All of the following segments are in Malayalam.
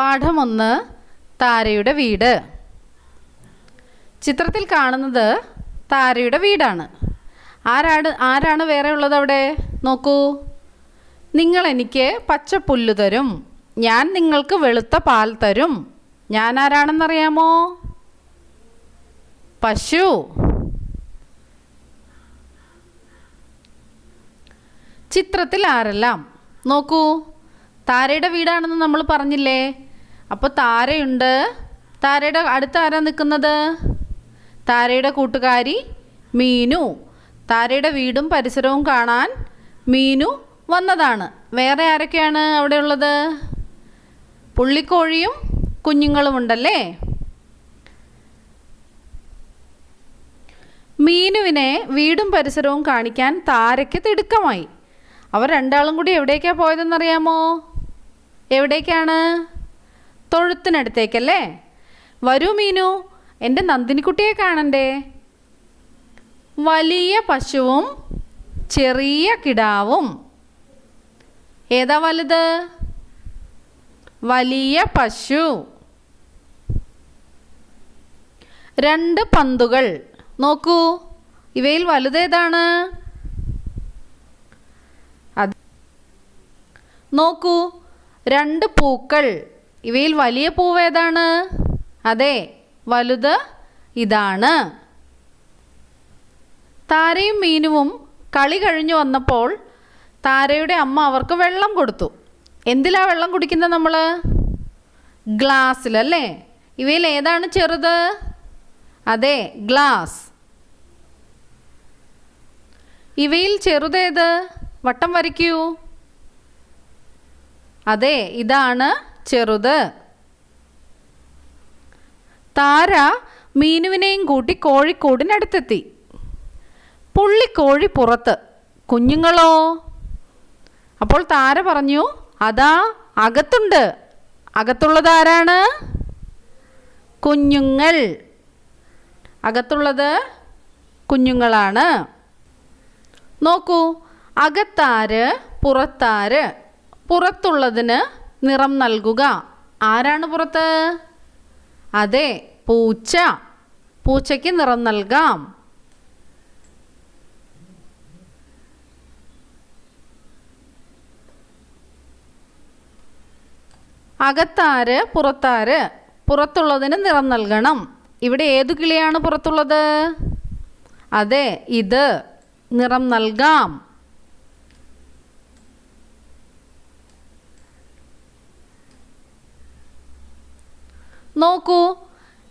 പാഠമൊന്ന് താരയുടെ വീട്. ചിത്രത്തിൽ കാണുന്നത് താരയുടെ വീടാണ്. ആരാണ് ആരാണ് വേറെ ഉള്ളത് അവിടെ? നോക്കൂ. നിങ്ങൾ എനിക്ക് പച്ച പുല്ല് തരും. ഞാൻ നിങ്ങൾക്ക് വെളുത്ത പാൽ തരും. ഞാൻ ആരാണെന്നറിയാമോ? പശു. ചിത്രത്തിൽ ആരെല്ലാം? നോക്കൂ. താരയുടെ വീടാണെന്ന് നമ്മൾ പറഞ്ഞില്ലേ? അപ്പോൾ താരയുണ്ട്. താരയുടെ അടുത്ത് ആരാ നിൽക്കുന്നത്? താരയുടെ കൂട്ടുകാരി മീനു. താരയുടെ വീടും പരിസരവും കാണാൻ മീനു വന്നതാണ്. വേറെ ആരൊക്കെയാണ് അവിടെ ഉള്ളത്? പുള്ളിക്കോഴിയും കുഞ്ഞുങ്ങളും ഉണ്ടല്ലേ? മീനുവിനെ വീടും പരിസരവും കാണിക്കാൻ താരയ്ക്ക് തിടുക്കമായി. അവർ രണ്ടാളും കൂടി എവിടേക്കാണ് പോയതെന്നറിയാമോ? എവിടേക്കാണ്? തൊഴുത്തിനടുത്തേക്കല്ലേ? വരൂ മീനു എന്റെ നന്ദിനിക്കുട്ടിയെ കാണണ്ടേ? വലിയ പശുവും ചെറിയ കിടാവും. ഏതാ വലുത്? വലിയ പശു. രണ്ട് പന്തുകൾ. നോക്കൂ ഇവയിൽ വലുതേതാണ് അത്. നോക്കൂ രണ്ട് പൂക്കൾ. ഇവയിൽ വലിയ പൂവ് ഏതാണ്? അതെ വലുത് ഇതാണ്. താരയും മീനുവും കളി കഴിഞ്ഞു വന്നപ്പോൾ താരയുടെ അമ്മ അവർക്ക് വെള്ളം കൊടുത്തു. എന്തിലാ വെള്ളം കുടിക്കുന്നത് നമ്മൾ ഗ്ലാസ്സിലല്ലേ? ഇവയിൽ ഏതാണ് ചെറുത്? അതെ ഗ്ലാസ്. ഇവയിൽ ചെറുതേത് വട്ടം വരയ്ക്കൂ. അതെ ഇതാണ് ചെറുത്. താര മീനുവിനെയും കൂട്ടി കോഴിക്കോടിനടുത്തെത്തി. പുള്ളിക്കോഴി പുറത്ത്. കുഞ്ഞുങ്ങളോ? അപ്പോൾ താര പറഞ്ഞു അതാ അകത്തുണ്ട്. അകത്തുള്ളത് ആരാണ്? കുഞ്ഞുങ്ങൾ. അകത്തുള്ളത് കുഞ്ഞുങ്ങളാണ്. നോക്കൂ അകത്താര് പുറത്താര്? പുറത്തുള്ളതിന് നിറം നൽകുക. ആരാണ് പുറത്ത്? അതെ പൂച്ച. പൂച്ചയ്ക്ക് നിറം നൽകാം. അകത്താര് പുറത്താര്? പുറത്തുള്ളതിന് നിറം നൽകണം. ഇവിടെ ഏതു കിളിയാണ് പുറത്തുള്ളത്? അതെ ഇത് നിറം നൽകാം. നോക്കൂ.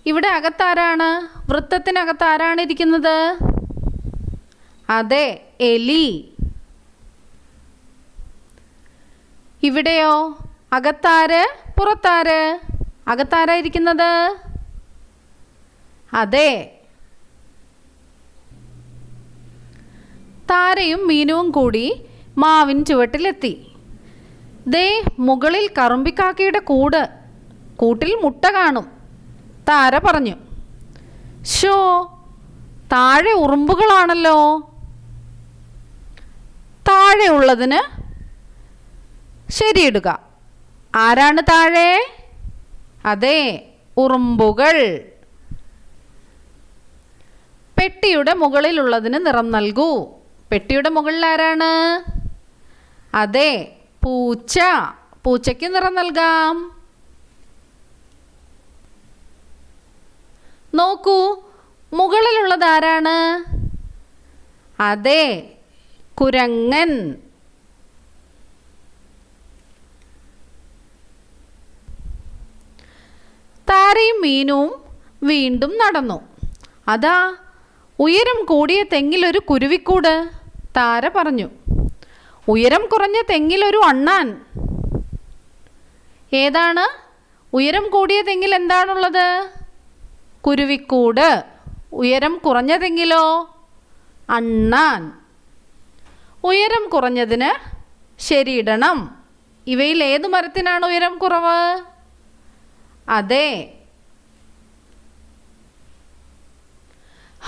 ഇവിടെ അകത്താരാണ്? വൃത്തത്തിനകത്ത് ആരാണ് ഇരിക്കുന്നത്? അതെ എലി. ഇവിടെയോ? അകത്താര്? പുറത്താര്? അകത്താരാ ഇരിക്കുന്നത്? അതെ. താരയും മീനുവും കൂടി മാവിൻ ചുവട്ടിലെത്തി. ദേ മുകളിൽ കറുമ്പിക്കാക്കയുടെ കൂട്. കൂട്ടിൽ മുട്ട കാണും. താര പറഞ്ഞു ഷോ താഴെ ഉറുമ്പുകളാണല്ലോ. താഴെ ഉള്ളതിന് ശരിയിടുക. ആരാണ് താഴെ? അതെ ഉറുമ്പുകൾ. പെട്ടിയുടെ മുകളിലുള്ളതിന് നിറം നൽകൂ. പെട്ടിയുടെ മുകളിൽ ആരാണ്? അതെ പൂച്ച. പൂച്ചയ്ക്ക് നിറം നൽകാം. നോക്കൂ മുകളിലുള്ളത് ആരാണ് അതെ കുരങ്ങൻ. താരയും മീനുവും വീണ്ടും നടന്നു. അതാ ഉയരം കൂടിയ തെങ്ങിലൊരു കുരുവിക്കൂട് താര പറഞ്ഞു. ഉയരം കുറഞ്ഞ തെങ്ങിലൊരു അണ്ണാൻ. ഏതാണ്? ഉയരം കൂടിയ തെങ്ങിൽ എന്താണുള്ളത്? കുരുവിക്കൂട് ഉയരം കുറഞ്ഞതെങ്കിലോ? അണ്ണാൻ. ഉയരം കുറഞ്ഞതിന് ശരിയിടണം. ഇവയിൽ ഏത് മരത്തിനാണ് ഉയരം കുറവ്? അതെ.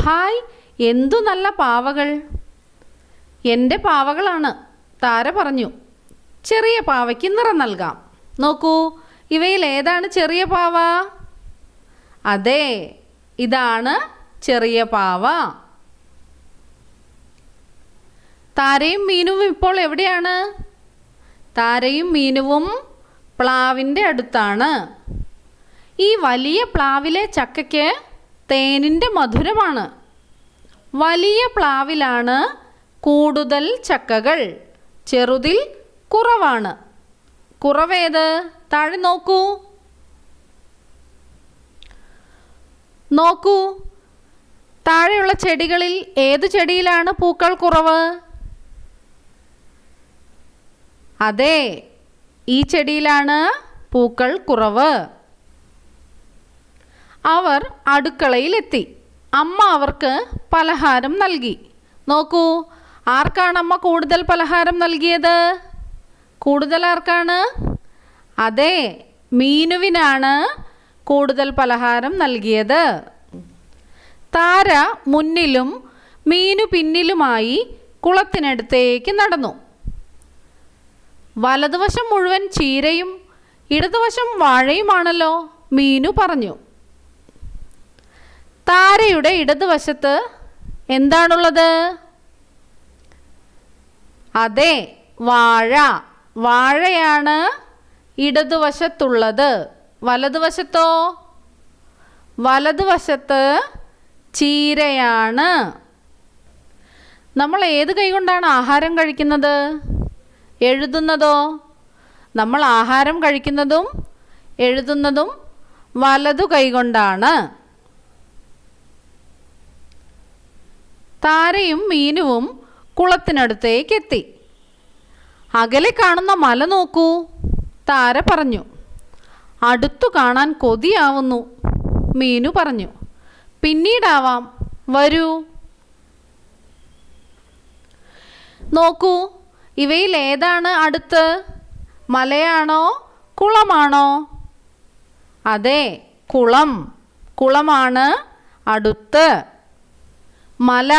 ഹായ് എന്തു നല്ല പാവകൾ. എന്റെ പാവകളാണ് താര പറഞ്ഞു. ചെറിയ പാവയ്ക്ക് നിറം നൽകാം. നോക്കൂ ഇവയിൽ ഏതാണ് ചെറിയ പാവ? അതെ ഇതാണ് ചെറിയ പാവ. താരയും മീനുവും ഇപ്പോൾ എവിടെയാണ്? താരയും മീനുവും പ്ലാവിന്റെ അടുത്താണ്. ഈ വലിയ പ്ലാവിലെ ചക്കയ്ക്ക് തേനിന്റെ മധുരമാണ്. വലിയ പ്ലാവിലാണ് കൂടുതൽ ചക്കകൾ ചെറുതിൽ കുറവാണ്. കുറവേത്? താഴെ നോക്കൂ. നോക്കൂ. താഴെയുള്ള ചെടികളിൽ ഏത് ചെടിയിലാണ് പൂക്കൾ കുറവ്? അതെ ഈ ചെടിയിലാണ് പൂക്കൾ കുറവ്. അവർ അടുക്കളയിലെത്തി. അമ്മ അവർക്ക് പലഹാരം നൽകി. നോക്കൂ ആർക്കാണ് അമ്മ കൂടുതൽ പലഹാരം നൽകിയത്? കൂടുതൽ ആർക്കാണ്? അതെ മീനുവിനാണ് കൂടുതൽ പലഹാരം നൽകിയത്. താര മുന്നിലും മീനു പിന്നിലുമായി കുളത്തിനടുത്തേക്ക് നടന്നു. വലതുവശം മുഴുവൻ ചീരയും ഇടതുവശം വാഴയുമാണല്ലോ മീനു പറഞ്ഞു. താരയുടെ ഇടതുവശത്ത് എന്താണുള്ളത്? അതെ വാഴ. വാഴയാണ് ഇടതുവശത്തുള്ളത്. വലതുവശത്തോ? വലതുവശത്ത് ചീരയാണ്. നമ്മൾ ഏത് കൈകൊണ്ടാണ് ആഹാരം കഴിക്കുന്നത്? എഴുതുന്നതോ? നമ്മൾ ആഹാരം കഴിക്കുന്നതും എഴുതുന്നതും വലതു കൈകൊണ്ടാണ് താരയും മീനുവും കുളത്തിനടുത്തേക്കെത്തി. അകലെ കാണുന്ന മല നോക്കൂ. താര പറഞ്ഞു അടുത്തു കാണാൻ കൊതിയാവുന്നു മീനു പറഞ്ഞു. പിന്നീടാവാം വരൂ. നോക്കൂ ഇവയിൽ ഏതാണ് അടുത്ത്? മലയാണോ കുളമാണോ? അതെ കുളം. കുളമാണ് അടുത്ത്. മല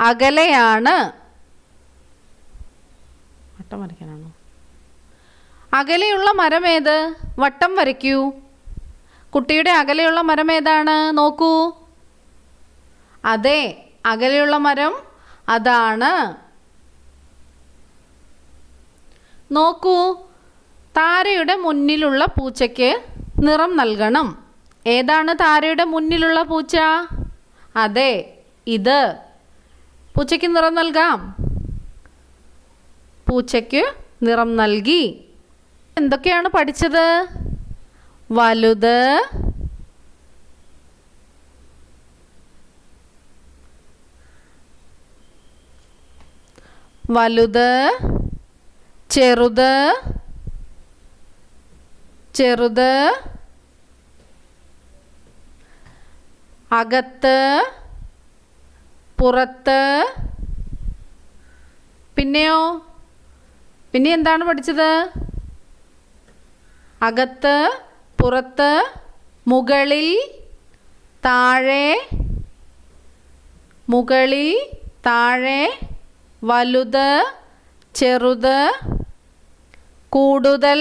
അകലെയാണ്. വട്ടം വരയ്ക്കാനാണോ അകലെയുള്ള മരം ഏത്? വട്ടം വരയ്ക്കൂ. കുട്ടിയുടെ അകലെയുള്ള മരം ഏതാണ്? നോക്കൂ. അതെ അകലെയുള്ള മരം അതാണ്. നോക്കൂ താരയുടെ മുന്നിലുള്ള പൂച്ചയ്ക്ക് നിറം നൽകണം. ഏതാണ് താരയുടെ മുന്നിലുള്ള പൂച്ച? അതെ ഇത്. പൂച്ചയ്ക്ക് നിറം നൽകാം. പൂച്ചയ്ക്ക് നിറം നൽകി. എന്തൊക്കെയാണ് പഠിച്ചത്? വലുത്. വലുത്. ചെറുത്. ചെറുത്. അകത്ത്. പുറത്ത്. പിന്നെയോ? പിന്നെ എന്താണ് പഠിച്ചത്? അകത്ത് പുറത്ത് മുകളിൽ താഴെ മുകളിൽ താഴെ വലുത് ചെറുത് കൂടുതൽ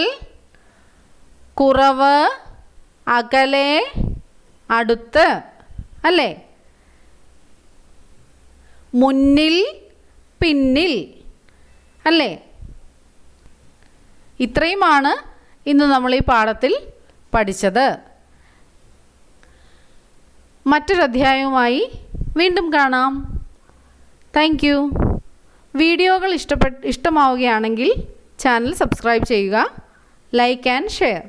കുറവ് അകലെ അടുത്ത് അല്ലേ? മുന്നിൽ പിന്നിൽ അല്ലേ? ഇത്രയുമാണ് ഇന്ന് നമ്മൾ ഈ പാഠത്തിൽ പഠിച്ചത് മറ്റൊരധ്യായവുമായി വീണ്ടും കാണാം. താങ്ക് യു വീഡിയോകൾ ഇഷ്ടപ്പെട്ട് ഇഷ്ടമാവുകയാണെങ്കിൽ ചാനൽ സബ്സ്ക്രൈബ് ചെയ്യുക ലൈക്ക് ആൻഡ് ഷെയർ